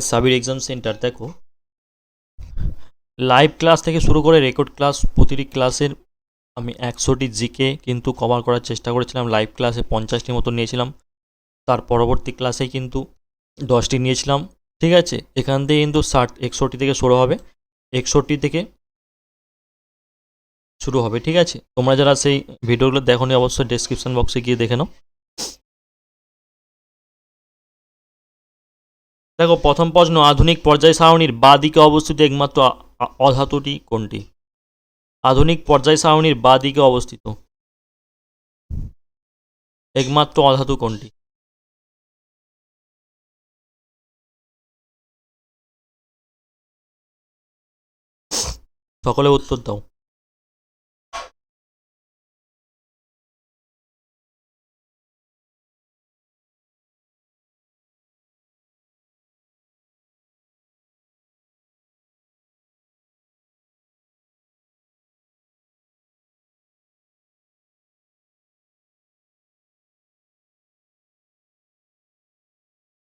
Sabir exam centre দেখো। Live class থেকে শুরু করে রেকর্ড ক্লাস প্রতিটি ক্লাসের আমি একশোটি জিকে কিন্তু কভার করার চেষ্টা করেছিলাম। লাইভ ক্লাসে পঞ্চাশটি মতো নিয়েছিলাম। তার পরবর্তী ক্লাসে কিন্তু দশটি নিয়েছিলাম। ঠিক আছে? এখান থেকে কিন্তু ষাট, একষট্টি থেকে শুরু হবে। একষট্টি থেকে শুরু হবে। ঠিক আছে? তোমরা যারা সেই ভিডিওগুলো দেখো নি অবশ্যই ডেসক্রিপশন বক্সে গিয়ে দেখে নাও। দেখো, প্রথম প্রশ্ন, আধুনিক পর্যায় সারণীর বাঁ দিকে অবস্থিত একমাত্র অধাতুটি কোনটি? আধুনিক পর্যায় সারণীর বাঁ দিকে অবস্থিত একমাত্র অধাতু কোনটি? সকলে উত্তর দাও।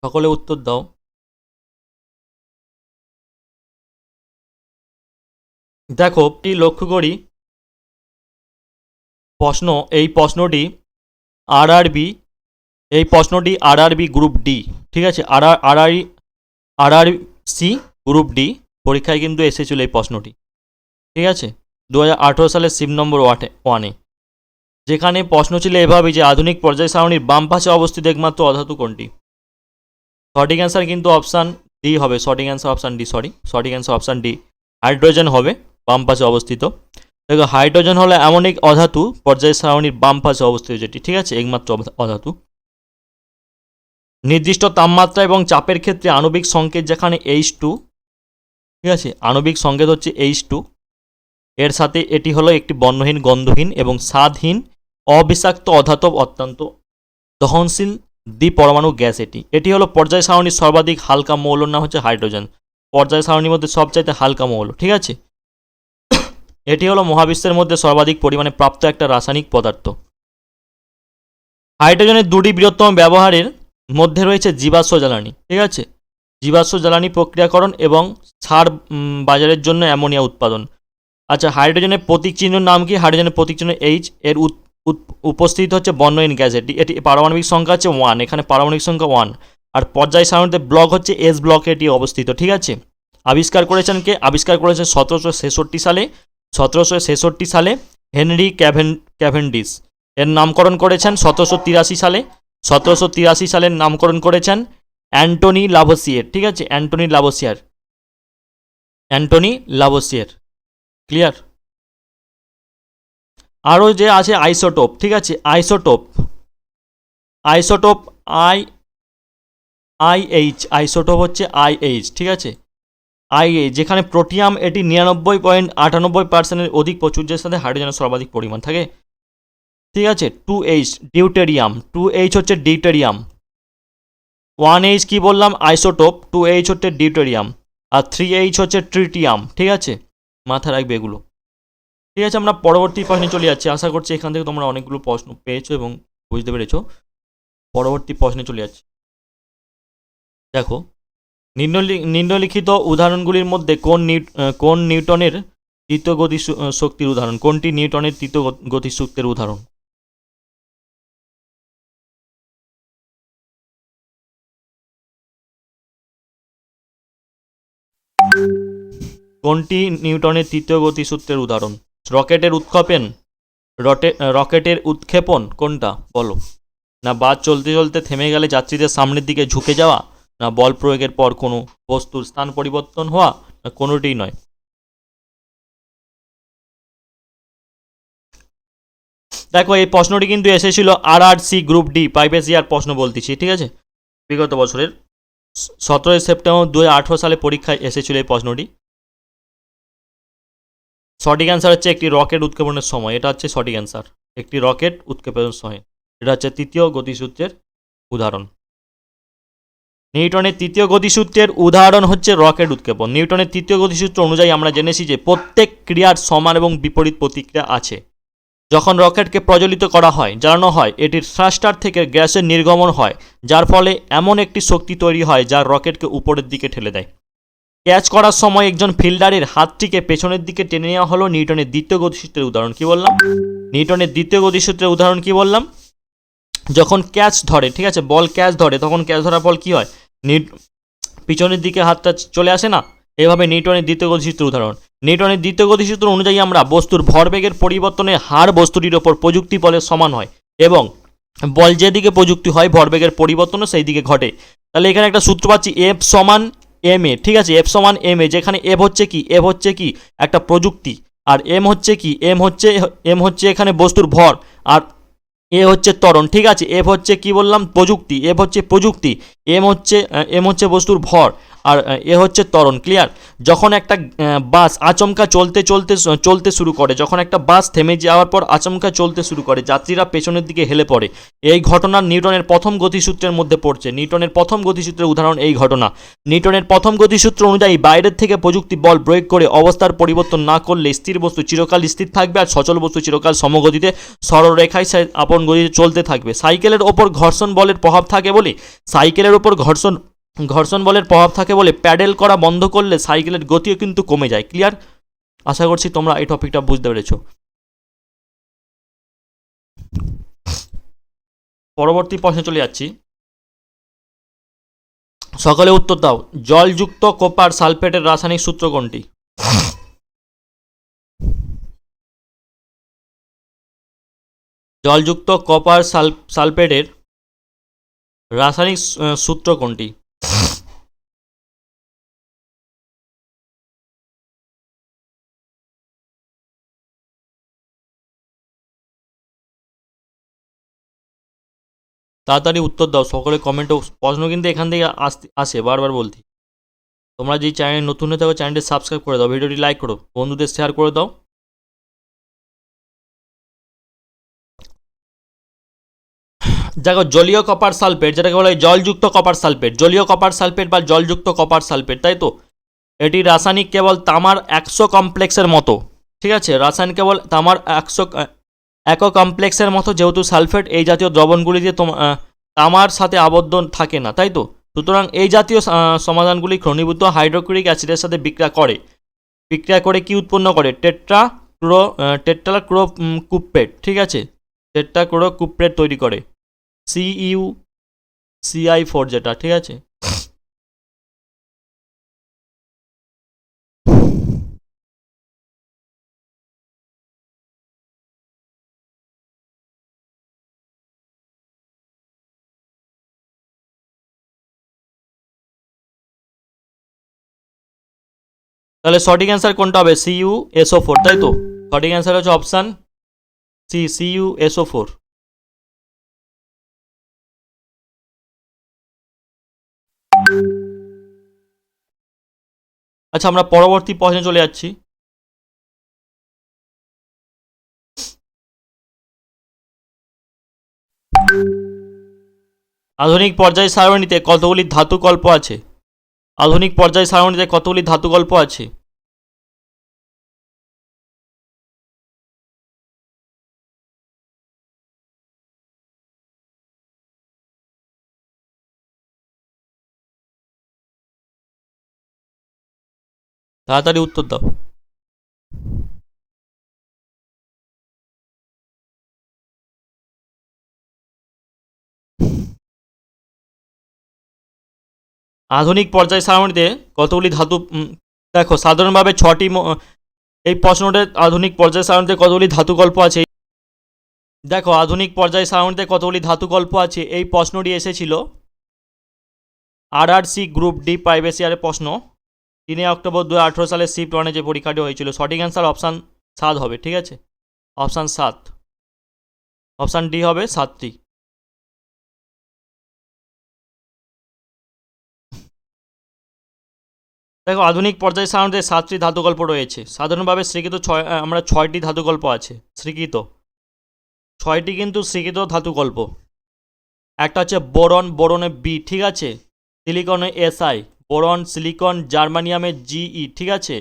সকলে উত্তর দাও। দেখো লক্ষ্য করি প্রশ্ন, এই প্রশ্নটি আরআরবি এই প্রশ্নটি আরআরবি গ্রুপ ডি ঠিক আছে? R R R R C group D পরীক্ষায় কিন্তু এসেছিল এই প্রশ্নটি, ঠিক আছে? দু হাজার আঠেরো সালের সিম নম্বর ওয়াটে, ওয়ানে। যেখানে প্রশ্ন ছিল এভাবে যে, আধুনিক পর্যায় সারণীর বাম পাশে অবস্থিত একমাত্র অধাতু কোনটি সঠিক অ্যান্সার কিন্তু অপশান ডি হবে। সঠিক অ্যান্সার অপশান ডি সরি সঠিক অ্যান্সার অপশান ডি হাইড্রোজেন হবে, বাম পাশে অবস্থিত। দেখো হাইড্রোজেন হলো এমন এক অধাতু, পর্যায় সারণীর বাম পাশে অবস্থিত যেটি। ঠিক আছে? একমাত্র অধাতু। নির্দিষ্ট তাপমাত্রা এবং চাপের ক্ষেত্রে আণবিক সংকেত যেখানে এইচ টু ঠিক আছে? আণবিক সংকেত হচ্ছে এইচ টু এর সাথে এটি হলো একটি বর্ণহীন, গন্ধহীন এবং স্বাদহীন, অবিষাক্ত, অধাতব, অত্যন্ত দহনশীল দ্বিপরমাণু গ্যাস এটি। এটি হলো পর্যায় সারণীর সর্বাধিক হালকা মৌলর নাম হচ্ছে হাইড্রোজেন। পর্যায় সারণীর মধ্যে সবচাইতে হালকা মৌল, ঠিক আছে? এটি হলো মহাবিশ্বের মধ্যে সর্বাধিক পরিমাণে প্রাপ্ত একটা রাসায়নিক পদার্থ। হাইড্রোজেনের দুটি বৃহত্তম ব্যবহারের মধ্যে রয়েছে জীবাশ্ম জ্বালানি, ঠিক আছে? জীবাশ্ম জ্বালানি প্রক্রিয়াকরণ এবং সার বাজারের জন্য অ্যামোনিয়া উৎপাদন। আচ্ছা হাইড্রোজেনের প্রতীক চিহ্নের নাম কি? হাইড্রোজেনের প্রতীক চিহ্ন এইচ এর উপস্থিত হচ্ছে বর্ণহীন গ্যাস। এটি এটি পারমাণবিক সংখ্যা হচ্ছে ওয়ান এখানে পারমাণবিক সংখ্যা ওয়ান আর পর্যায় সারণীতে ব্লক হচ্ছে এস ব্লকে এটি অবস্থিত, ঠিক আছে? আবিষ্কার করেছেন কে? আবিষ্কার করেছেন সতেরোশো ছেষট্টি সালে, সতেরোশো ছেষট্টি সালে হেনরি ক্যাভেন, ক্যাভেন্ডিস। এর নামকরণ করেছেন সতেরোশো তিরাশি সালে, সতেরোশো তিরাশি সালের নামকরণ করেছেন অ্যান্টনি লাভোসিয়ের, ঠিক আছে? Antoine Lavoisier. Antoine Lavoisier. Clear? আরও যে আছে আইসোটোপ, ঠিক আছে? Isotope isotope I I H isotope হচ্ছে আইএইচ ঠিক আছে? আইএইচ যেখানে প্রোটিয়াম এটি নিরানব্বই পয়েন্ট আটানব্বই পার্সেন্টের অধিক প্রচুর্যের সাথে হাইড্রোজেনের সর্বাধিক পরিমাণ থাকে। ঠিক আছে? Two H, deuterium, two H হচ্ছে ডিউটেরিয়াম। ওয়ান এইচ কী বললাম? আইসোটোপ, টু এইচ হচ্ছে ডিউটেরিয়াম। আর থ্রি এইচ হচ্ছে ট্রিটিয়াম, ঠিক আছে? মাথা রাখবে এগুলো। ঠিক আছে, আমরা পরবর্তী প্রশ্নে চলে যাচ্ছি। আশা করছি এখান থেকে তোমরা অনেকগুলো প্রশ্ন পেয়েছ এবং বুঝতে পেরেছ। পরবর্তী প্রশ্নে চলে যাচ্ছি। দেখো, নিম্নলি- নিম্নলিখিত উদাহরণগুলির মধ্যে কোন কোন নিউটনের তৃতীয় গতি শক্তির উদাহরণ? কোনটি নিউটনের তৃতীয় গতি উদাহরণ? কোনটি নিউটনের তৃতীয় গতিসূত্রের উদাহরণ? রকেটের উৎক্ষেপণ, রটে, রকেটের উৎক্ষেপণ কোনটা? বলো। না, বাস চলতে চলতে থেমে গেলে যাত্রীদের সামনের দিকে ঝুঁকে যাওয়া, না বল প্রয়োগের পর কোনো বস্তুর স্থান পরিবর্তন হওয়া, না কোনোটিই নয়। দেখো, এই প্রশ্নটি কিন্তু এসেছিল R R C group D private year প্রশ্ন বলতেছি, ঠিক আছে? বিগত বছরের সতেরোই সেপ্টেম্বর দু সালে পরীক্ষায় এসেছিল এই প্রশ্নটি। সঠিক অ্যান্সার হচ্ছে একটি রকেট উৎক্ষেপণের সময়। এটা হচ্ছে সঠিক অ্যান্সার একটি রকেট উৎক্ষেপণের সময়। এটা হচ্ছে তৃতীয় গতিসূত্রের উদাহরণ। নিউটনের তৃতীয় গতিসূত্রের উদাহরণ হচ্ছে রকেট উৎক্ষেপণ। নিউটনের তৃতীয় গতিসূত্র অনুযায়ী আমরা জেনেছি যে প্রত্যেক ক্রিয়ার সমান এবং বিপরীত প্রতিক্রিয়া আছে। যখন রকেটকে প্রজ্বলিত করা হয়, জ্বালানো হয়, এটির থ্রাস্টার থেকে গ্যাসের নির্গমন হয়, যার ফলে এমন একটি শক্তি তৈরি হয় যা রকেটকে উপরের দিকে ঠেলে দেয়। ক্যাচ করার সময় একজন ফিল্ডারের হাতটিকে পেছনের দিকে টেনে নেওয়া হলো নিউটনের দ্বিতীয় গতিসূত্রের উদাহরণ। কি বললাম? নিউটনের দ্বিতীয় গতিসূত্রের উদাহরণ কি বললাম? যখন ক্যাচ ধরে, ঠিক আছে, বল ক্যাচ ধরে, তখন ক্যাচ ধরার ফল কি হয়? নিউট পিছনের দিকে হাতটা চলে আসে না? এভাবে নিউটনের দ্বিতীয় গতিসূত্রের উদাহরণ। নিউটনের দ্বিতীয় গতিসূত্র অনুযায়ী আমরা বস্তুর ভরবেগের পরিবর্তনের হার বস্তুটির ওপর প্রযুক্তি বলের সমান হয় এবং বল যেদিকে প্রযুক্তি হয়, ভরবেগের পরিবর্তনও সেই দিকে ঘটে। তাহলে এখানে একটা সূত্র পাচ্ছি এফ সমান এম এ ঠিক আছে? এফ সমান এম এ যেখানে এফ হচ্ছে কি? এফ হচ্ছে কি? একটা প্রযুক্তি। আর এম হচ্ছে কি? এম হচ্ছে এম হচ্ছে এখানে বস্তুর ভর। আর এ হচ্ছে ত্বরণ, ঠিক আছে? এফ হচ্ছে কি বললাম? প্রযুক্তি। এফ হচ্ছে প্রযুক্তি। এম হচ্ছে এম হচ্ছে বস্তুর ভর। আর এ হচ্ছে ত্বরণ ক্লিয়ার যখন একটা বাস আচমকা চলতে চলতে চলতে শুরু করে, যখন একটা বাস থেমে যাওয়ার পর আচমকা চলতে শুরু করে, যাত্রীরা পেছনের দিকে হেলে পড়ে। এই ঘটনা নিউটনের প্রথম গতিসূত্রের মধ্যে পড়ছে। নিউটনের প্রথম গতিসূত্রের উদাহরণ এই ঘটনা। নিউটনের প্রথম গতিসূত্র অনুযায়ী বাইরের থেকে প্রযুক্তি বল প্রয়োগ করে অবস্থার পরিবর্তন না করলে স্থির বস্তু চিরকাল স্থির থাকবে আর সচল বস্তু চিরকাল সমগতিতে সরলরেখায় আপন গতিতে চলতে থাকবে। সাইকেলের ওপর ঘর্ষণ বলের প্রভাব থাকে বলে সাইকেলের ওপর ঘর্ষণ ঘর্ষণ বলের প্রভাব থাকে বলে প্যাডেল করা বন্ধ করলে সাইকেলের গতিও কিন্তু কমে যায়। ক্লিয়ার? আশা করছি তোমরা এই টপিকটা বুঝতে পেরেছ। পরবর্তী প্রশ্নে চলে যাচ্ছি। সকালে উত্তর দাও, জলযুক্ত কোপার সালফেটের রাসায়নিক সূত্র কোনটি? জলযুক্ত কপার সাল, সালফেটের রাসায়নিক সূত্র কোনটি? তাড়াতাড়ি উত্তর দাও, সকলে কমেন্টে প্রশ্ন কিন্তু এখান থেকে আসতে আসে, বারবার বলতি তোমরা যেই চ্যানেল নতুন হয়ে থাকো চ্যানেলটি সাবস্ক্রাইব করে দাও, ভিডিওটি লাইক করো, বন্ধুদের শেয়ার করে দাও। দেখো, জলীয় কপার সালফেট যেটাকে বলা হয় জলযুক্ত কপার সালফেট জলীয় কপার সালফেট বা জলযুক্ত কপার সালফেট তাই তো? এটি রাসায়নিক কেবল তামার একশো কমপ্লেক্সের মতো। ঠিক আছে? রাসায়নিক কেবল তামার একশো এক কমপ্লেক্সের মতো যেহেতু সালফেট এই জাতীয় দ্রবণগুলিতে তোম- আহ, তামার সাথে আবদ্ধ থাকে না তাই তো? সুতরাং এই জাতীয় সমাধানগুলি ঘনীভূত হাইড্রোক্লোরিক অ্যাসিডের সাথে বিক্রিয়া করে। বিক্রিয়া করে কি উৎপন্ন করে? টেট্রা ক্রো টেট্রা ক্রো কুপেট ঠিক আছে? টেট্রা ক্রো। কুপেট তৈরি করে সিইউ সিআই ফোর যেটা ঠিক আছে? তাহলে সঠিক অ্যান্সার কোনটা হবে? সিইউ এসও ফোর তাই তো? সঠিক অ্যান্সার হচ্ছে option C CU SO four আচ্ছা আমরা পরবর্তী প্রশ্নে চলে যাচ্ছি। আধুনিক পর্যায় সারণীতে কতগুলি ধাতু কল্প আছে? আধুনিক পর্যায় সারণীতে কতগুলি ধাতু গল্প আছে? তাড়াতাড়ি উত্তর দাও। আধুনিক পর্যায় সারণীতে কতগুলি ধাতু দেখো, সাধারণভাবে ছটি এই প্রশ্নটা আধুনিক পর্যায় সারণীতে কতগুলি ধাতু গল্প আছে? দেখো, আধুনিক পর্যায় সারণীতে কতগুলি ধাতু গল্প আছে? এই প্রশ্নটি এসেছিল আরআরসি গ্রুপ ডি প্রাইভেট ইয়ারের প্রশ্ন। তিনে অক্টোবর দু আঠেরো সালে শিফট ওয়ানে যে পরীক্ষাটি হয়েছিল, সঠিক অ্যান্সার অপশান সাত হবে, ঠিক আছে? অপশান সাত। অপশান ডি হবে সাতটি। দেখো, আধুনিক পর্যায় সারণীতে সাতটি ধাতুকল্প রয়েছে। সাধারণভাবে স্বীকৃত ছয় আমরা ছয়টি ধাতুকল্প আছে, স্বীকৃত। ছয়টি কিন্তু স্বীকৃত ধাতুকল্প একটা হচ্ছে বোরন, বোরনে বি ঠিক আছে? সিলিকনে এসআই বোরন, সিলিকন, জার্মানিয়ামে জিই ঠিক আছে?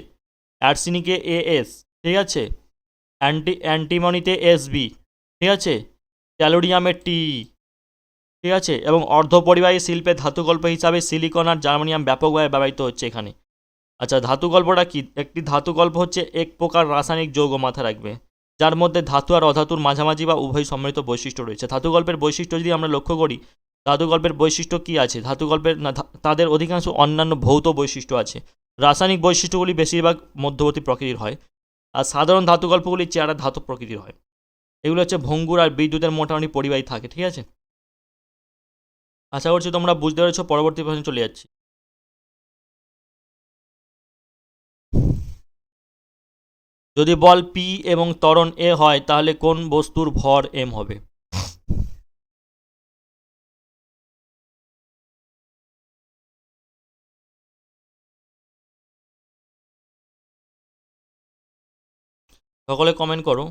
অ্যারসিনিকে এএস ঠিক আছে? অ্যান্টি, অ্যান্টিমনিতে এসবি ঠিক আছে? ট্যালোরিয়ামে টি ঠিক আছে? এবং অর্ধপরিবাহী শিল্পে ধাতুকল্প হিসাবে সিলিকন আর জার্মানিয়াম ব্যাপকভাবে ব্যবহৃত হচ্ছে এখানে। আচ্ছা ধাতু গল্পটা কি? একটি ধাতু গল্প হচ্ছে এক প্রকার রাসায়নিক যৌগ মাথা রাখবে, যার মধ্যে ধাতু আর অধাতুর মাঝামাঝি বা উভয় সম্মিলিত বৈশিষ্ট্য রয়েছে। ধাতু গল্পের বৈশিষ্ট্য যদি আমরা লক্ষ্য করি, ধাতু গল্পের বৈশিষ্ট্য কি আছে? ধাতু গল্পের তাদের অধিকাংশ অন্যান্য ভৌত বৈশিষ্ট্য আছে। রাসায়নিক বৈশিষ্ট্যগুলি বেশিরভাগ মধ্যবর্তী প্রকৃতির হয়, আর সাধারণ ধাতু গল্পগুলি চেয়ারা ধাতব প্রকৃতির হয়। এগুলো হচ্ছে ভঙ্গুর আর বিদ্যুতের মোটামুটি পরিবাহী থাকে, ঠিক আছে? আশা করছি তোমরা বুঝতে পেরেছ, পরবর্তী প্রশ্নে চলে যাচ্ছি। যদি বল পি এবং ত্বরণ এ হয়, তাহলে কোন বস্তুর ভর এম হবে? সকলে কমেন্ট করো।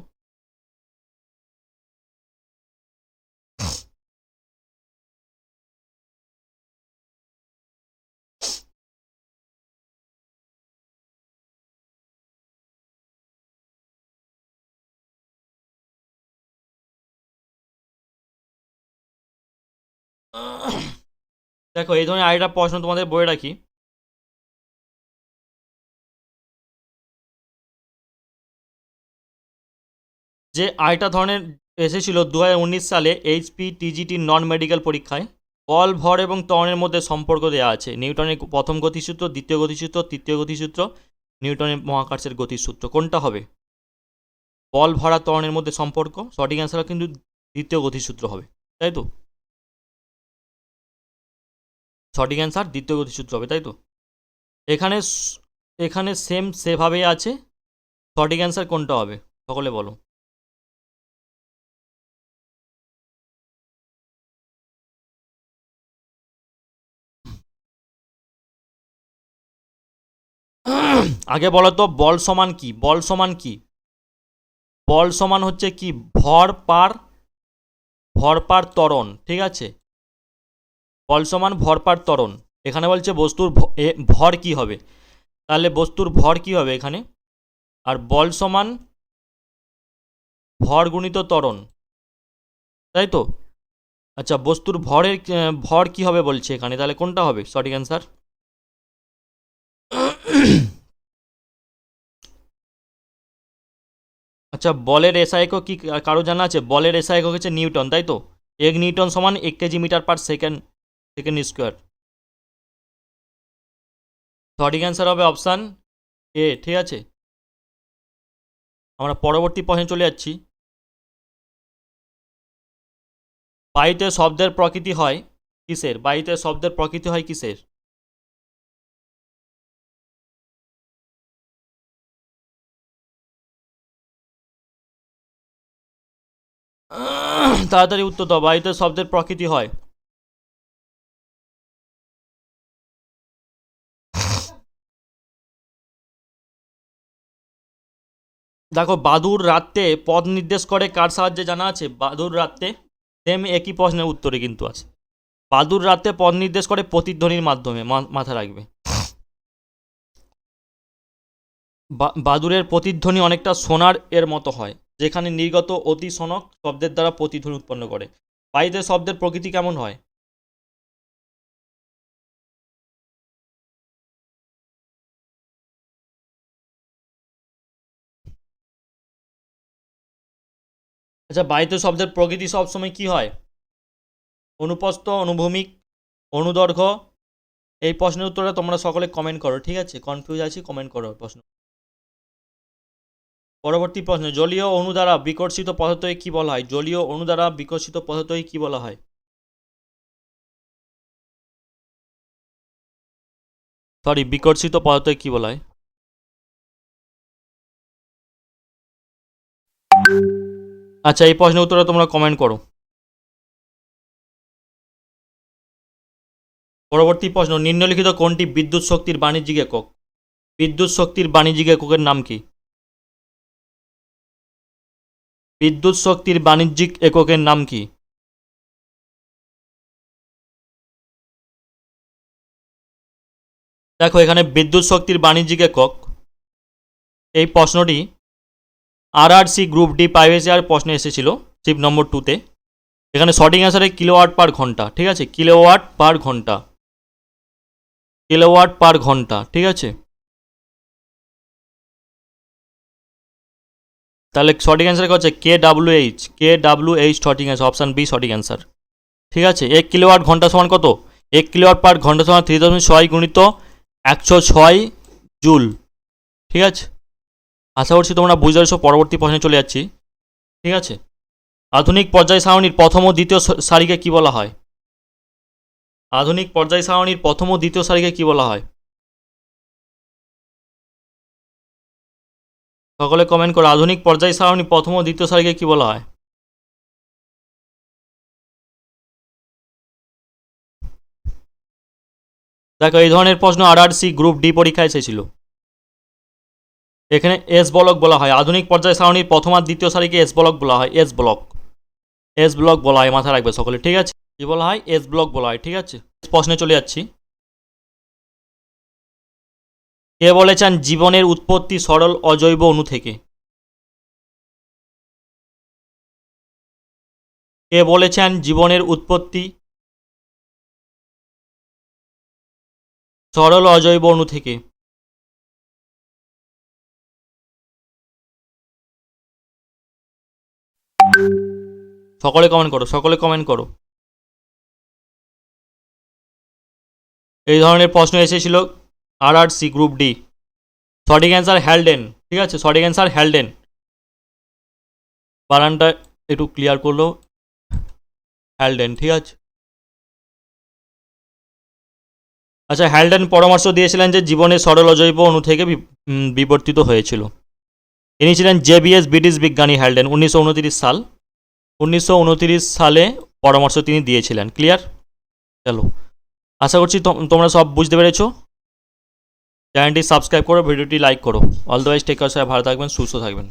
দেখো, এই ধরনের আরেকটা প্রশ্ন তোমাদের বলে রাখি। যে আরেকটা ধরনের এসেছিল দু হাজার উনিশ সালে এইচপি টিজিটি নন মেডিকেল পরীক্ষায়, বল, ভর এবং ত্বরণের মধ্যে সম্পর্ক দেওয়া আছে। নিউটনের প্রথম গতিসূত্র, দ্বিতীয় গতিসূত্র, তৃতীয় গতিসূত্র, নিউটনের মহাকর্ষের গতিসূত্র। কোনটা হবে? বল, ভরা ত্বরণের মধ্যে সম্পর্ক। সঠিক অ্যান্সার কিন্তু দ্বিতীয় গতিসূত্র হবে। তাই তো? সঠিক অ্যান্সার দ্বিতীয় গতিসূত্র হবে, তাই তো? এখানে এখানে সেম সেভাবেই আছে, সঠিক অ্যান্সার কোনটা হবে? সকলে বলো। আগে বলো তো, বল সমান কি? বল সমান কি? বল সমান হচ্ছে কি? ভর পার ভর পার ত্বরণ, ঠিক আছে? বল সমান ভর পার ত্বরণ। এখানে বলছে বস্তুর ভর কি হবে? তাহলে বস্তুর ভর কি হবে এখানে? আর বল সমান ভর গুণিত ত্বরণ। তাই তো? আচ্ছা বস্তুর ভরের ভর কি হবে বলছে এখানে? তাহলে কোনটা হবে? সঠিক অ্যান্সার আচ্ছা বলের এসআই একক কি কারও জানা আছে? বলের এসআই একক হচ্ছে নিউটন, তাই তো? এক নিউটন সমান এক KG metre per second. Second square সঠিক অ্যান্সার হবে অপশান এ ঠিক আছে? আমরা পরবর্তী প্রশ্নে চলে যাচ্ছি। বায়ুতে শব্দের প্রকৃতি হয় কিসের? বায়ুতে শব্দের প্রকৃতি হয় কিসের? তাড়াতাড়ি উত্তর দাও বায়ুতে শব্দের প্রকৃতি হয়। দেখো বাদুর রাত্রে পথ নির্দেশ করে, কার সাহায্যে জানা আছে? বাদুর রাত্রে। সেম একই প্রশ্নের উত্তরে কিন্তু আছে। বাদুর রাত্রে পথ নির্দেশ করে প্রতিধ্বনির মাধ্যমে মাথা রাখবে। বাদুরের প্রতিধ্বনি অনেকটা সোনার এর মতো হয়, যেখানে নির্গত অতি সনক শব্দের দ্বারা প্রতিধ্বনি উৎপন্ন করে। বায়ুতে শব্দের প্রকৃতি কেমন হয়? আচ্ছা বায়ুতে শব্দের প্রকৃতি সবসময় কি হয়? অনুপস্থ, অনুভূমিক, অনুদৈর্ঘ্য। এই প্রশ্নের উত্তরটা তোমরা সকলে কমেন্ট করো, ঠিক আছে? কনফিউজ আছি কমেন্ট করো প্রশ্ন। পরবর্তী প্রশ্ন, জলীয় অণু দ্বারা বিকর্ষিত পদার্থকে কি বলা হয়? জলীয় অণু দ্বারা বিকর্ষিত পদার্থকে কি বলা হয়? সরি বিকর্ষিত পদার্থকে কি বলা হয়? আচ্ছা এই প্রশ্নের উত্তরটা তোমরা কমেন্ট করো। পরবর্তী প্রশ্ন, নিম্নলিখিত কোনটি বিদ্যুৎ শক্তির বাণিজ্যিক একক? বিদ্যুৎ শক্তির বাণিজ্যিক এককের নাম কি? বিদ্যুৎ শক্তির বাণিজ্যিক এককের নাম কি? দেখো, এখানে বিদ্যুৎ শক্তির বাণিজ্যিক একক, এই প্রশ্নটি R R C group D privacy আর প্রশ্ন এসেছিল ট্রিপ নম্বর টুতে এখানে শর্টিং অ্যান্সারে কিলোওয়াট পার ঘণ্টা, ঠিক আছে? কিলোওয়াট পার ঘণ্টা। কিলোওয়াট পার ঘণ্টা, ঠিক আছে? তাহলে সঠিক অ্যান্সার হচ্ছে K W H K W H সঠিক অ্যান্সার অপশান বি সঠিক অ্যান্সার ঠিক আছে? এক কিলোওয়াট ঘণ্টা সমান কত? এক কিলোওয়াট পার ঘণ্টা সমান থ্রি দশমিক ছয় গুণিত একশো ছয় জুল। ঠিক আছে? আশা করছি তোমরা বুঝতে পেরেছ, পরবর্তী প্রশ্নে চলে যাচ্ছি। ঠিক আছে? আধুনিক পর্যায় সারণীর প্রথম ও দ্বিতীয় সারিকে কি বলা হয়? আধুনিক পর্যায় সারণীর প্রথম ও দ্বিতীয় সারিকে কি বলা হয়? সকলে কমেন্ট করো, আধুনিক পর্যায় সারণী প্রথম ও দ্বিতীয় সারিকে কি বলা হয়? দেখো, এই ধরনের প্রশ্ন R R C group D পরীক্ষায় এসেছিল। এখানে এস ব্লক বলা হয়। আধুনিক পর্যায় সারণীর প্রথম আর দ্বিতীয় সারিকে এস ব্লক বলা হয়। এস ব্লক এস ব্লক বলা হয়, মাথায় রাখবে সকলে, ঠিক আছে? কি বলা হয়? এস ব্লক বলা হয়, ঠিক আছে? প্রশ্নে চলে যাচ্ছি। কে বলেছেন জীবনের উৎপত্তি সরল, অজৈব অণু থেকে? কে বলেছেন জীবনের উৎপত্তি সরল, অজৈব অণু থেকে? সকলে কমেন্ট করো, সকলে কমেন্ট করো। এই ধরনের প্রশ্ন এসেছিল R R C group D সঠিক অ্যান্সার হ্যালডেন ঠিক আছে? সঠিক অ্যান্সার হ্যালডেন বানানটা একটু ক্লিয়ার করল। হ্যালডেন ঠিক আছে? আচ্ছা হ্যালডেন পরামর্শ দিয়েছিলেন যে জীবনের সরল অজৈব অণু থেকে বিবর্তিত হয়েছিল। ইনি ছিলেন জেবিএস ব্রিটিশ বিজ্ঞানী হ্যালডেন উনিশশো সাল। উনিশশো সালে পরামর্শ তিনি দিয়েছিলেন। ক্লিয়ার চলো। আশা করছি তোম- তোমরা সব বুঝতে পেরেছ। চ্যানেলটি সাবস্ক্রাইব করো, ভিডিওটি লাইক করো। অল দ্য টেক ভালো থাকবেন, সুস্থ থাকবেন।